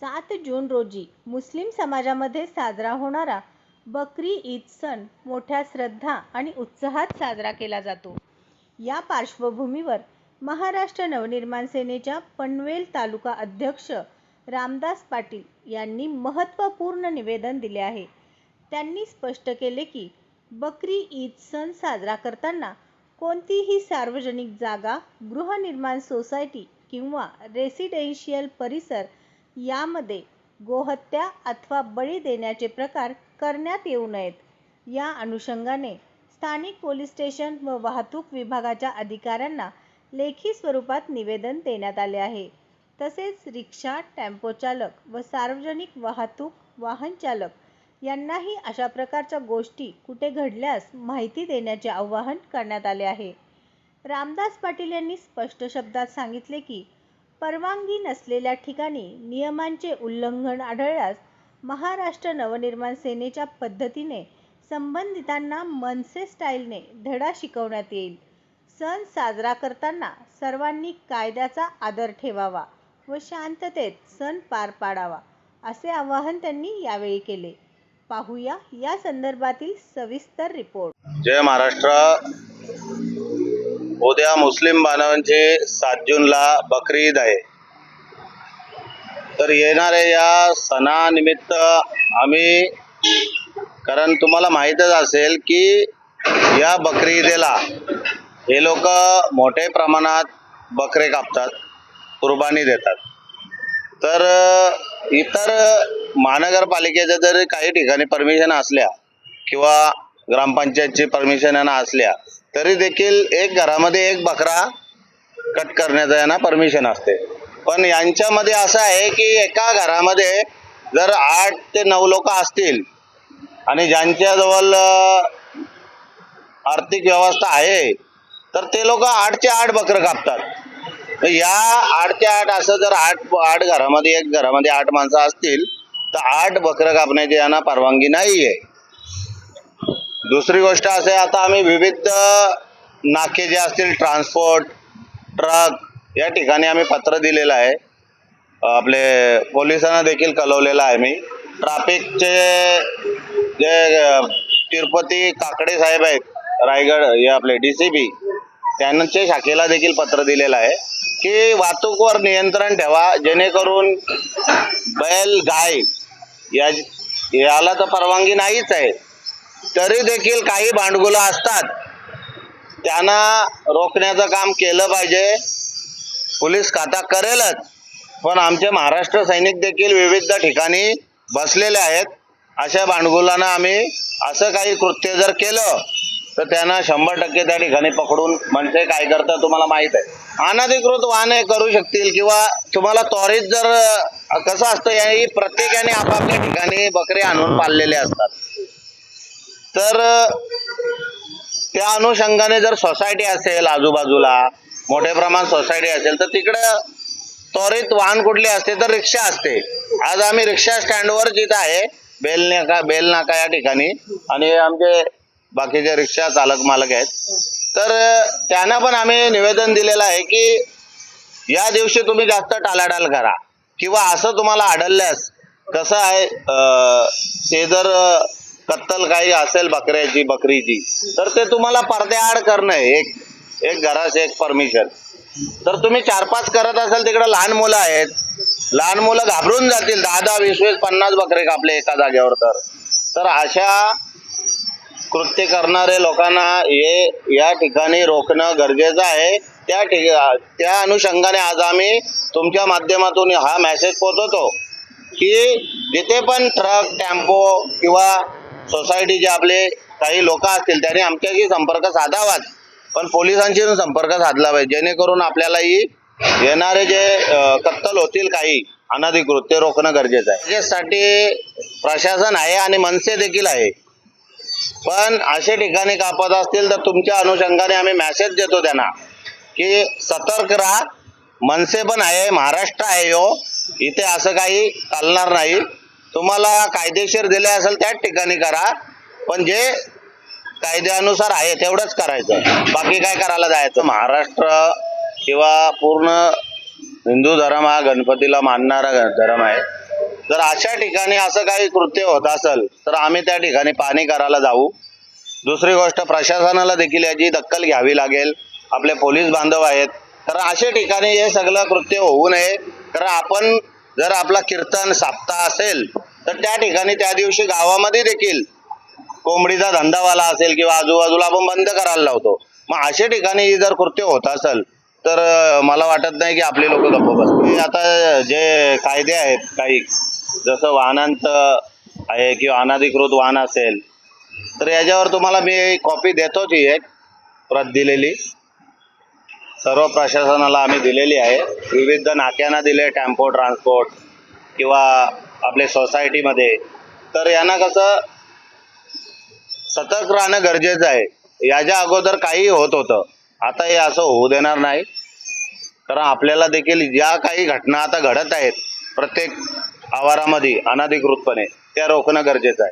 सात जून रोजी मुस्लिम समाजामध्ये साजरा होणारा बकरी ईद सण मोठ्या श्रद्धा आणि उत्साहात साजरा केला जातो. या पार्श्वभूमीवर महाराष्ट्र नवनिर्माण सेनेच्या पनवेल तालुका अध्यक्ष रामदास पाटील यांनी महत्त्वपूर्ण निवेदन दिले आहे. त्यांनी स्पष्ट केले की बकरी ईद सण साजरा करताना कोणतीही सार्वजनिक जागा गृहनिर्माण सोसायटी किंवा रेसिडेन्शियल परिसर यामध्ये गोहत्या अथवा बळी देण्याचे प्रकार करण्यात येऊ नयेत. या अनुषंगाने स्थानिक पोलीस स्टेशन व वाहतूक विभागाच्या अधिकाऱ्यांना लेखी स्वरूपात निवेदन देण्यात आले आहे. तसेच रिक्षा टेम्पो चालक व सार्वजनिक वाहतूक वाहन चालक यांनाही अशा प्रकारच्या गोष्टी कुठे घडल्यास माहिती देण्याचे आवाहन करण्यात आले आहे. रामदास पाटील यांनी स्पष्ट शब्दात सांगितले की परवानगी नसलेल्या ठिकाणी नियमांचे उल्लंघन आढळल्यास महाराष्ट्र नवनिर्माण सेनेच्या पद्धतीने संबंधितांना मनसे स्टाईलने धडा शिकवण्यात येईल. सण साजरा करताना सर्वांनी कायद्याचा आदर ठेवावा व शांततेत सण पार पाडावा असे आवाहन त्यांनी यावेळी केले. पाहूया या संदर्भातील सविस्तर रिपोर्ट. जय महाराष्ट्र. उद्या मुस्लिम बांधवांची सात जूनला बकरी ईद आहे. तर येणाऱ्या या सणानिमित्त आम्ही कारण तुम्हाला माहीतच असेल की या बकरी ईदेला हे लोक मोठ्या प्रमाणात बकरे कापतात कुर्बानी देतात. तर इतर महानगरपालिकेच्या जर काही ठिकाणी परमिशन असल्या किंवा ग्रामपंचायतची परमिशन असल्या तरी देखील एक घरामध्ये एक बकरा कट करण्याचं यांना परमिशन असते. पण यांच्यामध्ये असं आहे की एका घरामध्ये जर आठ ते नऊ लोक असतील आणि ज्यांच्याजवळ आर्थिक व्यवस्था आहे तर ते लोक आठचे आठ बकरं कापतात. तर या आठचे आठ असं जर आठ आठ घरामध्ये एक घरामध्ये आठ माणसं असतील तर आठ बकरं कापण्याची यांना परवानगी नाही आहे दुसरी गोष्ट असे आता आम्ही विविध नाके जे असतील ट्रान्सपोर्ट ट्रक या ठिकाणी आम्ही पत्र दिलेलं आहे. आपले पोलिसांना देखील कळवलेलं आहे मी. ट्रॅफिकचे जे तिरुपती काकडे साहेब आहेत रायगड हे आपले डी सी बी त्यांच्या शाखेला देखील पत्र दिलेलं आहे की वाहतूकवर नियंत्रण ठेवा जेणेकरून बैल गाय या याला तर परवानगी नाहीच आहे. तरी देखील काही भांडगुलं असतात. त्यांना रोखण्याचं काम केलं पाहिजे. पोलीस खाता करेलच. पण आमचे महाराष्ट्र सैनिक देखील विविध ठिकाणी बसलेले आहेत. अशा भांडगुलांना आम्ही असं काही कृत्य जर केलं तर त्यांना शंभर टक्के त्या ठिकाणी पकडून म्हणजे काय करतात तुम्हाला माहीत आहे. अनधिकृत वाहने करू शकतील किंवा तुम्हाला त्वरित जर कसं असतं याही प्रत्येकाने आपापल्या ठिकाणी बकरे आणून पाळलेले असतात. तर त्या अनुषंगाने जर सोसायटी असेल आजूबाजूला मोठ्या प्रमाणात सोसायटी असेल तर तिकडं त्वरित वाहन कुठले असते तर रिक्षा असते. आज आम्ही रिक्षा स्टँडवर जिथं आहे बेल नाका बेल नाका या ठिकाणी आणि आमचे बाकीचे रिक्षा चालक मालक आहेत. तर त्यांना पण आम्ही निवेदन दिलेलं आहे की या दिवशी तुम्ही जास्त टालाटाल करा. किंवा असं तुम्हाला आढळल्यास कसं आहे ते जर कत्तल काही असेल बकऱ्याची बकरीची. तर ते तुम्हाला पडद्याआड करणं आहे. एक एक घराचे एक परमिशन. तर तुम्ही चार पाच करत असाल तिकडे लहान मुलं आहेत. लहान मुलं घाबरून जातील. दहा दहा वीस वीस पन्नास बकरे कापले एका जागेवर तर. तर अशा कृत्य करणारे लोकांना हे या ठिकाणी रोखणं गरजेचं आहे. त्या ठिका त्या अनुषंगाने आज आम्ही तुमच्या माध्यमातून हा मेसेज पोहोचवतो की जिथे पण ट्रक टेम्पो किंवा सोसायटीचे आपले काही लोक असतील त्यांनी आमच्याशी संपर्क साधावाच पण पोलिसांशी संपर्क साधला पाहिजे. जेणेकरून आपल्यालाही येणारे जे कत्तल होतील काही अनधिकृत ते रोखणं गरजेचं आहे. त्याच्यासाठी प्रशासन आहे आणि मनसे देखील आहे. पण असे ठिकाणी कापत असतील तर तुमच्या अनुषंगाने आम्ही मेसेज देतो त्यांना की सतर्क राहा. मनसे पण आहे महाराष्ट्र आहे हो. इथे असं काही चालणार नाही. तुम्हाला कायदेशीर दिले असेल त्याच ठिकाणी करा पण जे कायद्यानुसार आहे तेवढंच करायचं. बाकी काय करायला जायचं? महाराष्ट्र किंवा पूर्ण हिंदू धर्म हा गणपतीला मानणारा धर्म आहे. जर अशा ठिकाणी असं काही कृत्य होत असेल तर आम्ही त्या ठिकाणी पाहणी करायला जाऊ. दुसरी गोष्ट प्रशासनाला देखील याची दखल घ्यावी लागेल. आपले पोलीस बांधव आहेत. तर अशा ठिकाणी हे सगळं कृत्य होऊ नये. कारण आपण जर आपला कीर्तन साप्ताह असेल तर त्या ठिकाणी त्या दिवशी गावामध्ये देखील कोंबडीचा धंदावाला असेल किंवा आजूबाजूला आपण बंद करायला लावतो. मग अशा ठिकाणी जर कृत्य होत असेल तर मला वाटत नाही की आपले लोक गप्प बसतील. आता जे कायदे आहेत काही जसं वाहनांचं आहे किंवा अनाधिकृत वाहन असेल तर याच्यावर तुम्हाला मी कॉपी देतोच ही एक प्रत दिलेली. सर्व प्रशासनाला आम्ही दिलेली आहे. विविध नाक्यांना दिले टेम्पो ट्रान्सपोर्ट किंवा आपल्या सोसायटीमध्ये तर यांना कसं सतर्क राहणं गरजेचं आहे. याच्या अगोदर काही होत होतं. आता हे असं होऊ देणार नाही. कारण आपल्याला देखील ज्या काही घटना आता घडत आहेत प्रत्येक आवारामध्ये अनधिकृतपणे. त्या रोखणं गरजेचं आहे.